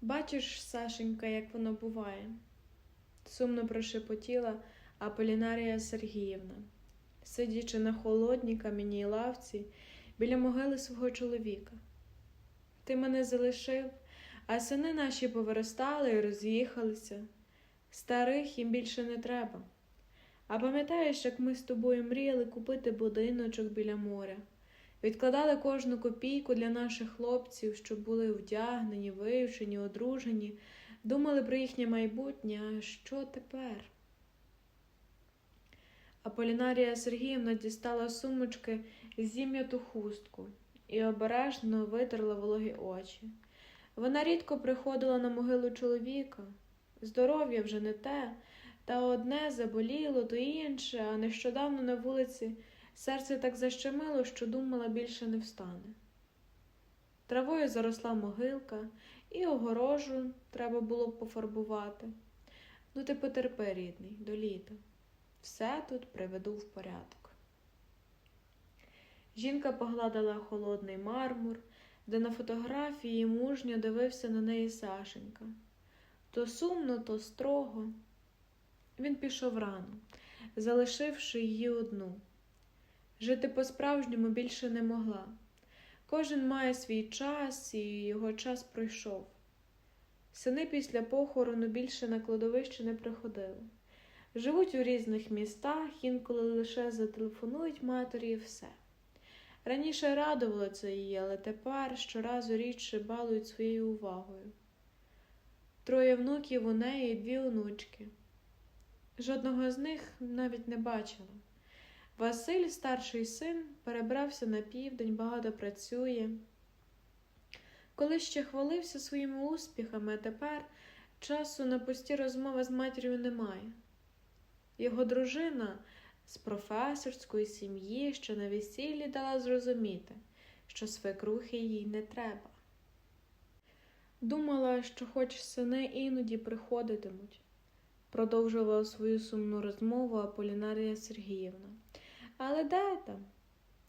Бачиш, Сашенька, як воно буває, сумно прошепотіла Аполінарія Сергіївна, сидячи на холодній кам'яній лавці біля могили свого чоловіка. Ти мене залишив, а сини наші повиростали і роз'їхалися. Старих їм більше не треба. А пам'ятаєш, як ми з тобою мріяли купити будиночок біля моря? Відкладали кожну копійку для наших хлопців, щоб були вдягнені, вивчені, одружені, думали про їхнє майбутнє, а що тепер? Аполінарія Сергіївна дістала з сумочки зім'яту хустку і обережно витерла вологі очі. Вона рідко приходила на могилу чоловіка. Здоров'я вже не те, та одне заболіло, то інше, а нещодавно на вулиці серце так защемило, що думала більше не встане. Травою заросла могилка, і огорожу треба було пофарбувати. Ну, ти потерпи, рідний, до літа. Все тут приведу в порядок. Жінка погладила холодний мармур, де на фотографії мужньо дивився на неї Сашенька. То сумно, то строго. Він пішов рано, залишивши її одну. Жити по-справжньому більше не могла. Кожен має свій час, і його час пройшов. Сини після похорону більше на кладовище не приходили. Живуть у різних містах, інколи лише зателефонують матері і все. Раніше радувало це її, але тепер щоразу рідше балують своєю увагою. Троє внуків у неї і дві онучки. Жодного з них навіть не бачила. Василь, старший син, перебрався на південь, багато працює. Коли ще хвалився своїми успіхами, а тепер часу на пусті розмови з матір'ю немає. Його дружина з професорської сім'ї, що на весіллі дала зрозуміти, що свекрухи їй не треба. Думала, що хоч сини іноді приходитимуть, продовжувала свою сумну розмову Аполінарія Сергіївна. Але де там?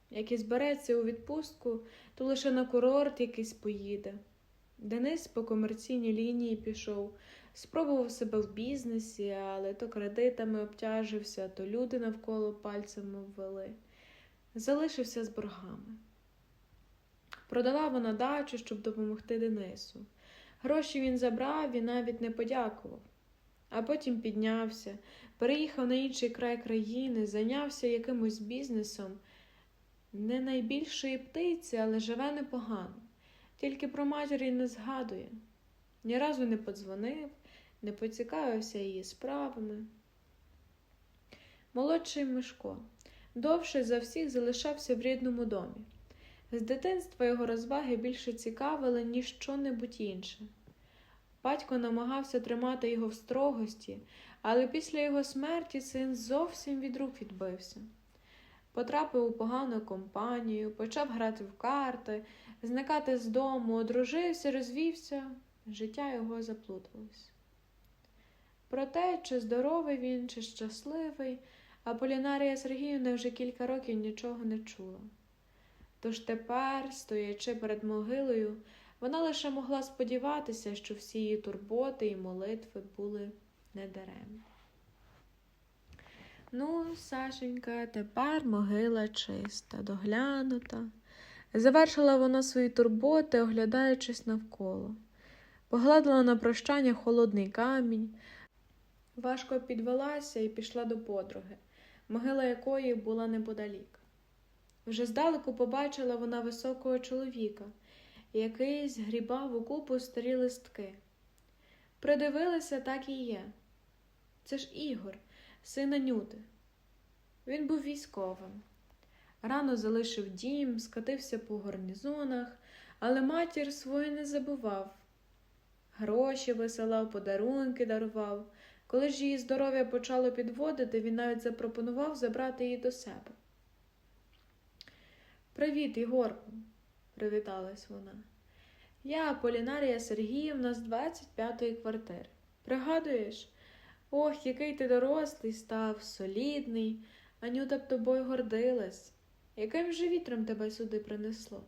Як і збереться у відпустку, то лише на курорт якийсь поїде. Денис по комерційній лінії пішов, спробував себе в бізнесі, але то кредитами обтяжився, то люди навколо пальцями ввели. Залишився з боргами. Продала вона дачу, щоб допомогти Денису. Гроші він забрав і навіть не подякував. А потім піднявся, переїхав на інший край країни, зайнявся якимось бізнесом. Не найбільшої птиці, але живе непогано. Тільки про матері не згадує. Ні разу не подзвонив, не поцікавився її справами. Молодший Мишко довше за всіх залишався в рідному домі. З дитинства його розваги більше цікавили, ніж що-небудь інше. Батько намагався тримати його в строгості, але після його смерті син зовсім від рук відбився. Потрапив у погану компанію, почав грати в карти, зникати з дому, одружився, розвівся, життя його заплуталось. Про те, чи здоровий він, чи щасливий, Аполінарія Сергіївна вже кілька років нічого не чула. Тож тепер, стоячи перед могилою, вона лише могла сподіватися, що всі її турботи і молитви були недаремні. Ну, Сашенька, тепер могила чиста, доглянута. Завершила вона свої турботи, оглядаючись навколо. Погладила на прощання холодний камінь, важко підвелася і пішла до подруги, могила якої була неподалік. Вже здалеку побачила вона високого чоловіка, який згрібав у купу старі листки. Придивилася, так і є. Це ж Ігор, син Анюти. Він був військовим. Рано залишив дім, скатився по гарнізонах, але матір свою не забував. Гроші висилав, подарунки дарував. Коли ж її здоров'я почало підводити, він навіть запропонував забрати її до себе. Привіт, Ігорку, привіталась вона. Я Полінарія Сергіївна з 25-ї квартири. Пригадуєш? Ох, який ти дорослий став, солідний, Анюта б тобою гордилась. Яким же вітром тебе сюди принесло?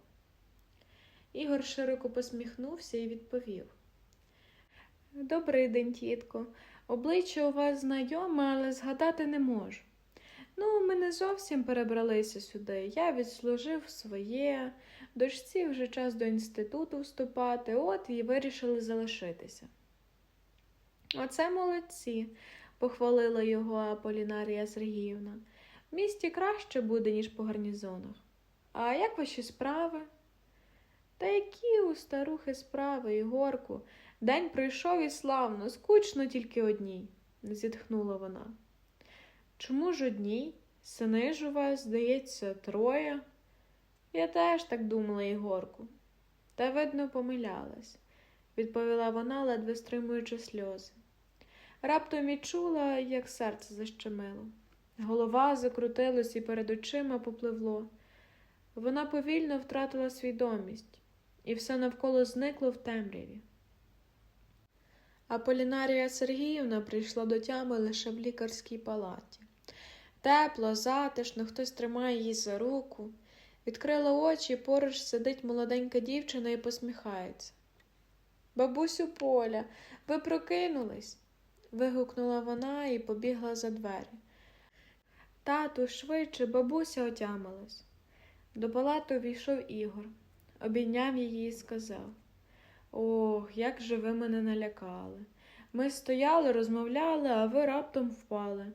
Ігор широко посміхнувся і відповів Добрий день, тітко. Обличчя у вас знайоме, але згадати не можу. Ну, ми не зовсім перебралися сюди. Я відслужив своє, дочці вже час до інституту вступати, от і вирішили залишитися. Оце молодці, похвалила його Аполінарія Сергіївна. В місті краще буде, ніж по гарнізонах. А як ваші справи? Та які у старухи справи, Ігорку? День пройшов і славно, скучно тільки одній, зітхнула вона. Чому ж одній? Сини ж у вас, здається, троє. Я теж так думала, Ігорку. Та, видно, помилялась, відповіла вона, ледве стримуючи сльози. Раптом відчула, як серце защемило. Голова закрутилась і перед очима попливло. Вона повільно втратила свідомість, і все навколо зникло в темряві. Аполінарія Сергіївна прийшла до тями лише в лікарській палаті. Тепло, затишно, хтось тримає її за руку. Відкрила очі, поруч сидить молоденька дівчина і посміхається. Бабусю Поля, ви прокинулись? вигукнула вона і побігла за двері. Тату, швидше, бабуся отямилась. До палати війшов Ігор, обійняв її і сказав Ох, як же ви мене налякали. Ми стояли, розмовляли, а ви раптом впали.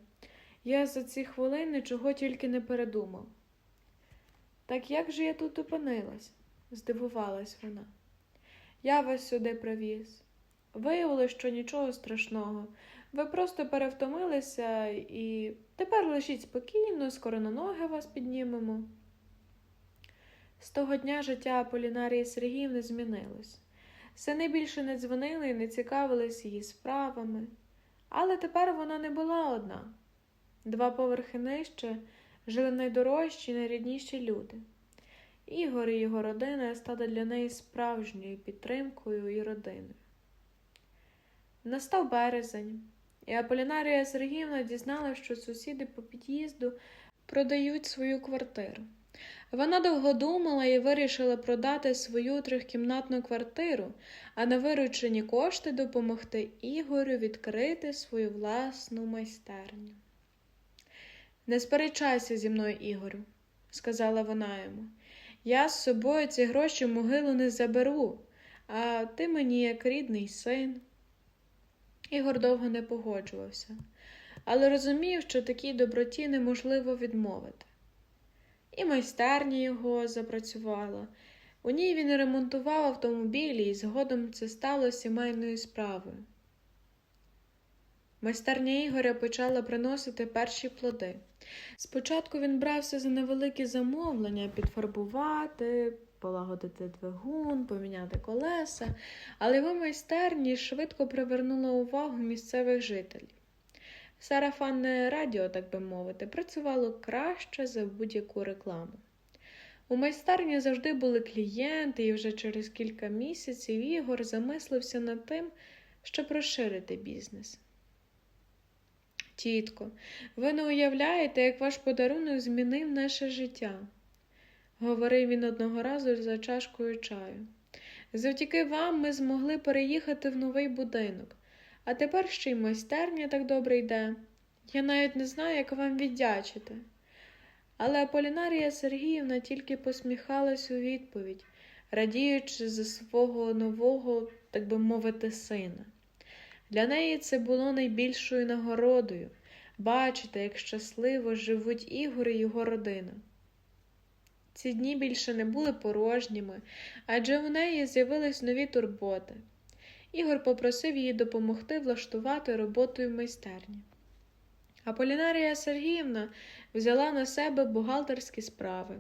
Я за ці хвилини чого тільки не передумав. Так як же я тут опинилась? здивувалась вона. Я вас сюди привіз. Виявилось, що нічого страшного. Ви просто перевтомилися і тепер лежіть спокійно, скоро на ноги вас піднімемо. З того дня життя Аполінарії Сергіївни змінилось. Сини більше не дзвонили і не цікавились її справами, але тепер вона не була одна. Два поверхи нижче жили найдорожчі і найрідніші люди. Ігор і його родина стали для неї справжньою підтримкою і родиною. Настав березень, і Аполінарія Сергіївна дізналася, що сусіди по під'їзду продають свою квартиру. Вона довго думала і вирішила продати свою трьохкімнатну квартиру, а на виручені кошти допомогти Ігорю відкрити свою власну майстерню. Не сперечайся зі мною, Ігорю, сказала вона йому. Я з собою ці гроші в могилу не заберу, а ти мені як рідний син. Ігор довго не погоджувався, але розумів, що такій доброті неможливо відмовити. І майстерня його запрацювала. У ній він ремонтував автомобілі, і згодом це стало сімейною справою. Майстерня Ігоря почала приносити перші плоди. Спочатку він брався за невеликі замовлення підфарбувати, полагодити двигун, поміняти колеса, але його майстерні швидко привернула увагу місцевих жителів. Сарафанне радіо, так би мовити, працювало краще за будь-яку рекламу. У майстерні завжди були клієнти, і вже через кілька місяців Ігор замислився над тим, щоб розширити бізнес. Тітко, ви не уявляєте, як ваш подарунок змінив наше життя, говорив він одного разу за чашкою чаю. Завдяки вам ми змогли переїхати в новий будинок, а тепер ще й майстерня так добре йде. Я навіть не знаю, як вам віддячити. Але Аполінарія Сергіївна тільки посміхалась у відповідь, радіючи за свого нового, так би мовити, сина. Для неї це було найбільшою нагородою бачити, як щасливо живуть Ігор і його родина. Ці дні більше не були порожніми, адже у неї з'явились нові турботи. Ігор попросив її допомогти влаштувати роботу в майстерні. Аполінарія Сергіївна взяла на себе бухгалтерські справи,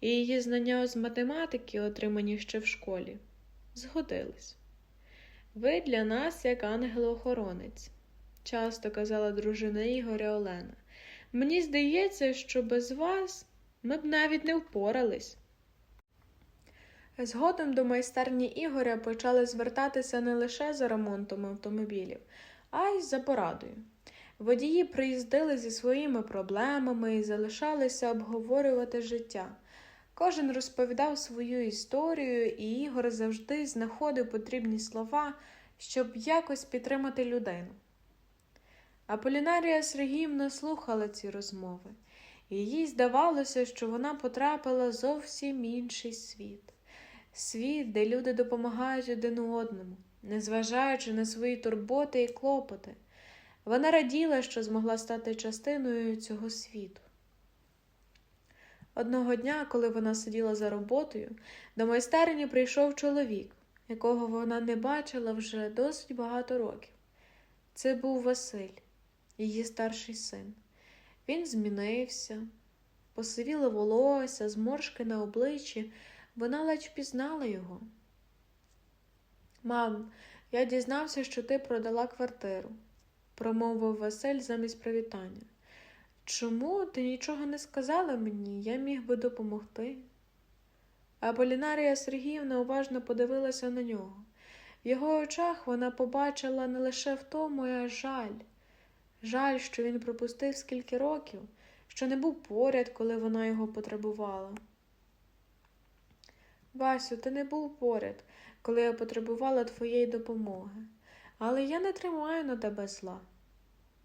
і її знання з математики, отримані ще в школі, згодились. Ви для нас як ангел-охоронець, часто казала дружина Ігоря Олена. Мені здається, що без вас ми б навіть не впорались. Згодом до майстерні Ігоря почали звертатися не лише за ремонтом автомобілів, а й за порадою. Водії приїздили зі своїми проблемами і залишалися обговорювати життя. Кожен розповідав свою історію, і Ігор завжди знаходив потрібні слова, щоб якось підтримати людину. Аполінарія Сергіївна слухала ці розмови, і їй здавалося, що вона потрапила зовсім інший світ світ, де люди допомагають один одному, незважаючи на свої турботи і клопоти. Вона раділа, що змогла стати частиною цього світу. Одного дня, коли вона сиділа за роботою, до майстерні прийшов чоловік, якого вона не бачила вже досить багато років. Це був Василь, її старший син. Він змінився, посивіло волосся, зморшки на обличчі, вона ледь впізнала його. Мам, я дізнався, що ти продала квартиру, промовив Василь замість привітання. Чому ти нічого не сказала мені? Я міг би допомогти. А Полінарія Сергіївна уважно подивилася на нього. В його очах вона побачила не лише втому, а жаль. Жаль, що він пропустив скільки років, що не був поряд, коли вона його потребувала. Васю, ти не був поряд, коли я потребувала твоєї допомоги, але я не тримаю на тебе зла.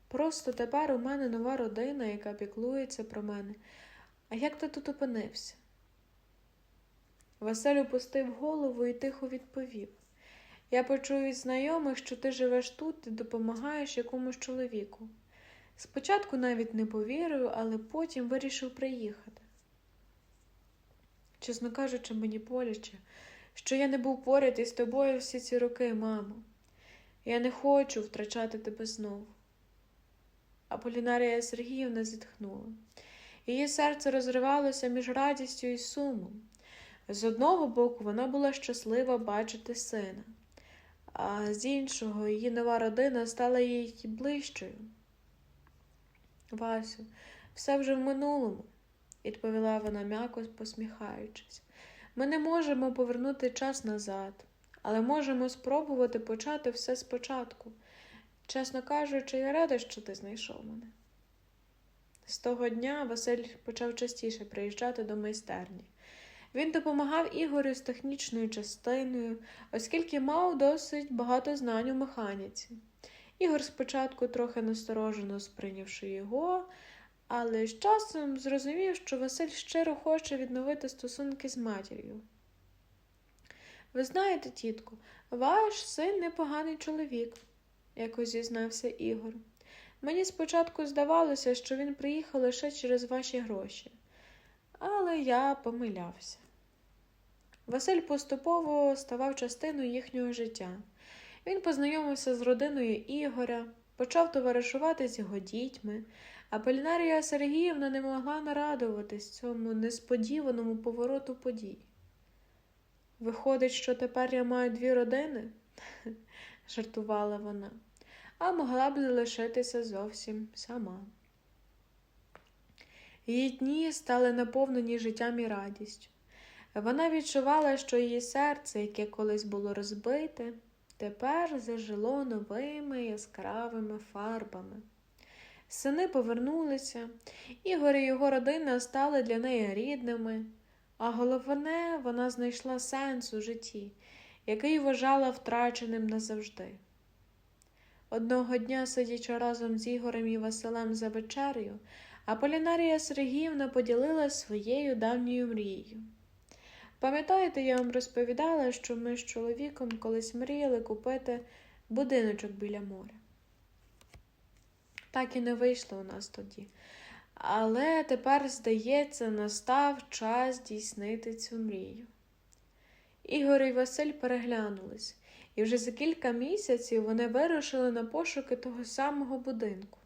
Просто тепер у мене нова родина, яка піклується про мене. А як ти тут опинився? Василь опустив голову і тихо відповів Я почув від знайомих, що ти живеш тут і допомагаєш якомусь чоловіку. Спочатку навіть не повірив, але потім вирішив приїхати. Чесно кажучи, мені боляче, що я не був поряд із тобою всі ці роки, мамо. Я не хочу втрачати тебе знову. Аполінарія Сергіївна зітхнула. Її серце розривалося між радістю і сумом. З одного боку, вона була щаслива бачити сина, а з іншого, її нова родина стала їй ближчою. Васю, все вже в минулому, відповіла вона м'яко посміхаючись. Ми не можемо повернути час назад, але можемо спробувати почати все спочатку. Чесно кажучи, я рада, що ти знайшов мене. З того дня Василь почав частіше приїжджати до майстерні. Він допомагав Ігорю з технічною частиною, оскільки мав досить багато знань у механіці. Ігор спочатку трохи насторожено сприйнявши його, але з часом зрозумів, що Василь щиро хоче відновити стосунки з матір'ю. Ви знаєте, тітку, ваш син непоганий чоловік якось зізнався Ігор. Мені спочатку здавалося, що він приїхав лише через ваші гроші, але я помилявся. Василь поступово ставав частиною їхнього життя. Він познайомився з родиною Ігоря, почав товаришувати з його дітьми, а Полінарія Сергіївна не могла нарадуватись цьому несподіваному повороту подій. Виходить, що тепер я маю дві родини? жартувала вона а могла б залишитися зовсім сама. Її дні стали наповнені життям і радістю. Вона відчувала, що її серце, яке колись було розбите, тепер зажило новими яскравими фарбами. Сини повернулися, Ігор і його родина стали для неї рідними, а головне, вона знайшла сенс у житті, який вважала втраченим назавжди. Одного дня, сидячи разом з Ігорем і Василем за вечерею, Аполінарія Сергіївна поділилася своєю давньою мрією. Пам'ятаєте, я вам розповідала, що ми з чоловіком колись мріяли купити будиночок біля моря. Так і не вийшло у нас тоді. Але тепер, здається, настав час здійснити цю мрію. Ігор і Василь переглянулись і вже за кілька місяців вони вирушили на пошуки того самого будинку.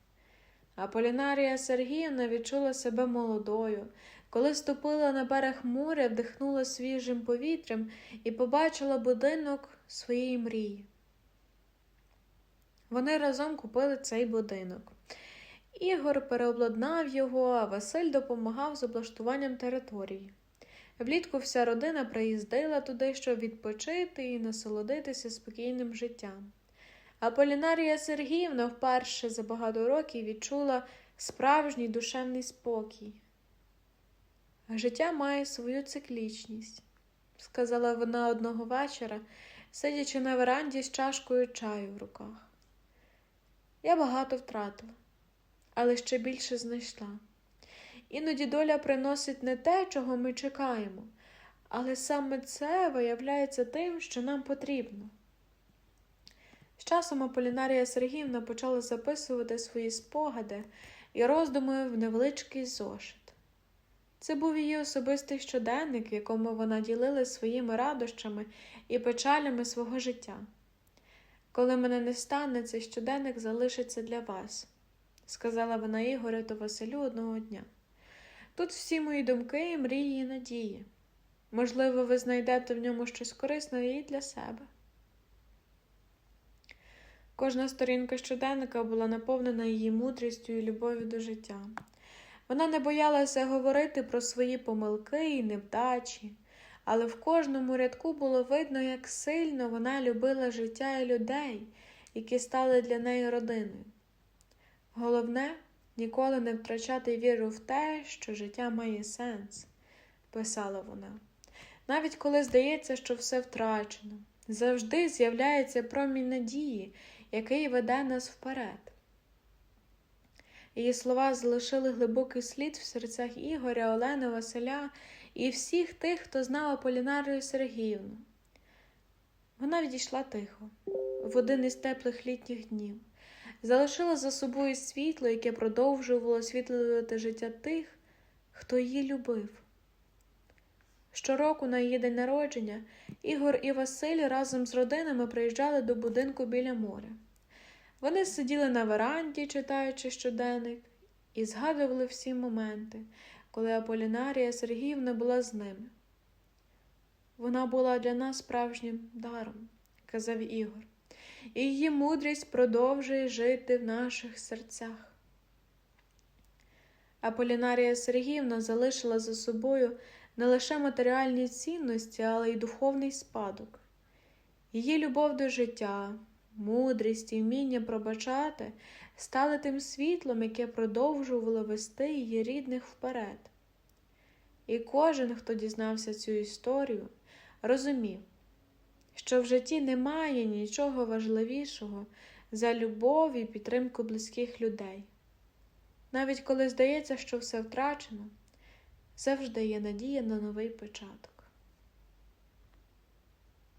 А Полінарія Сергіївна відчула себе молодою, коли ступила на берег моря, вдихнула свіжим повітрям і побачила будинок своєї мрії. Вони разом купили цей будинок. Ігор переобладнав його, а Василь допомагав з облаштуванням території. Влітку вся родина приїздила туди, щоб відпочити і насолодитися спокійним життям. А Полінарія Сергіївна вперше за багато років відчула справжній душевний спокій. Життя має свою циклічність, сказала вона одного вечора, сидячи на веранді з чашкою чаю в руках. Я багато втратила, але ще більше знайшла. Іноді доля приносить не те, чого ми чекаємо, але саме це виявляється тим, що нам потрібно. З часом Аполінарія Сергіївна почала записувати свої спогади і роздуми в невеличкий зошит. Це був її особистий щоденник, якому вона ділила своїми радощами і печалями свого життя. Коли мене не стане, цей щоденник залишиться для вас, сказала вона Ігорю та Василю одного дня. Тут всі мої думки, мрії і надії. Можливо, ви знайдете в ньому щось корисне і для себе. Кожна сторінка щоденника була наповнена її мудрістю і любов'ю до життя. Вона не боялася говорити про свої помилки і невдачі, але в кожному рядку було видно, як сильно вона любила життя і людей, які стали для неї родиною. Головне ніколи не втрачати віру в те, що життя має сенс, писала вона. Навіть коли здається, що все втрачено, завжди з'являється промінь надії, який веде нас вперед. Її слова залишили глибокий слід в серцях Ігоря, Олени, Василя і всіх тих, хто знав Аполінарію Сергіївну. Вона відійшла тихо, в один із теплих літніх днів, залишила за собою світло, яке продовжувало освітлювати життя тих, хто її любив. Щороку на її день народження Ігор і Василь разом з родинами приїжджали до будинку біля моря. Вони сиділи на веранді, читаючи щоденник, і згадували всі моменти, коли Аполінарія Сергіївна була з ними. Вона була для нас справжнім даром, казав Ігор, і її мудрість продовжує жити в наших серцях. Аполінарія Сергіївна залишила за собою не лише матеріальні цінності, але й духовний спадок. Її любов до життя, мудрість і вміння пробачати стали тим світлом, яке продовжувало вести її рідних вперед. І кожен, хто дізнався цю історію, розумів, що в житті немає нічого важливішого за любов і підтримку близьких людей. Навіть коли здається, що все втрачено, завжди є надія на новий початок.